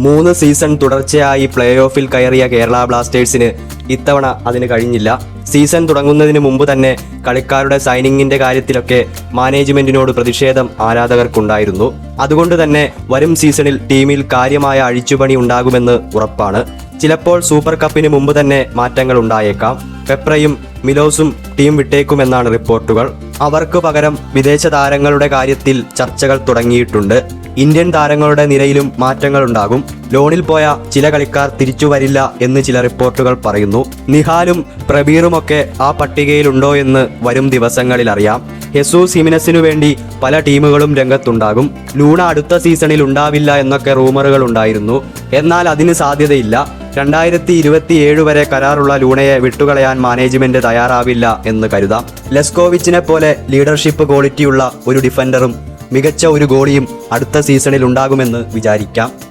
മൂന്ന് സീസൺ തുടർച്ചയായി പ്ലേ ഓഫിൽ കയറിയ കേരള ബ്ലാസ്റ്റേഴ്സിന് ഇത്തവണ അതിന് കഴിഞ്ഞില്ല. സീസൺ തുടങ്ങുന്നതിന് മുമ്പ് തന്നെ കളിക്കാരുടെ സൈനിങ്ങിന്റെ കാര്യത്തിലൊക്കെ മാനേജ്മെന്റിനോട് പ്രതിഷേധം ആരാധകർക്കുണ്ടായിരുന്നു. അതുകൊണ്ട് തന്നെ വരും സീസണിൽ ടീമിൽ കാര്യമായ അഴിച്ചുപണി ഉണ്ടാകുമെന്ന് ഉറപ്പാണ്. ചിലപ്പോൾ സൂപ്പർ കപ്പിന് മുമ്പ് തന്നെ മാറ്റങ്ങൾ ഉണ്ടായേക്കാം. പെപ്രയും മിലോസും ടീം വിട്ടേക്കുമെന്നാണ് റിപ്പോർട്ടുകൾ. അവർക്ക് പകരം വിദേശ താരങ്ങളുടെ കാര്യത്തിൽ ചർച്ചകൾ തുടങ്ങിയിട്ടുണ്ട്. ഇന്ത്യൻ താരങ്ങളുടെ നിരയിലും മാറ്റങ്ങൾ ഉണ്ടാകും ലോണിൽ പോയ ചില കളിക്കാർ തിരിച്ചു വരില്ല എന്ന് ചില റിപ്പോർട്ടുകൾ പറയുന്നു. നിഹാലും പ്രബീറുമൊക്കെ ആ പട്ടികയിലുണ്ടോ എന്ന് വരും ദിവസങ്ങളിൽ അറിയാം ഹെസു സിമിനസിനു വേണ്ടി പല ടീമുകളും രംഗത്തുണ്ടാകും. ലൂണ അടുത്ത സീസണിൽ ഉണ്ടാവില്ല എന്നൊക്കെ റൂമറുകൾ ഉണ്ടായിരുന്നു. എന്നാൽ അതിന് സാധ്യതയില്ല. രണ്ടായിരത്തി വരെ കരാറുള്ള ലൂണയെ വിട്ടുകളയാൻ മാനേജ്മെന്റ് തയ്യാറാവില്ല എന്ന് കരുതാം. ലെസ്കോവിച്ചിനെ പോലെ ലീഡർഷിപ്പ് ക്വാളിറ്റിയുള്ള ഒരു ഡിഫൻഡറും മികച്ച ഒരു ഗോളിയും അടുത്ത സീസണിൽ ഉണ്ടാകുമെന്ന് വിചാരിക്കാം.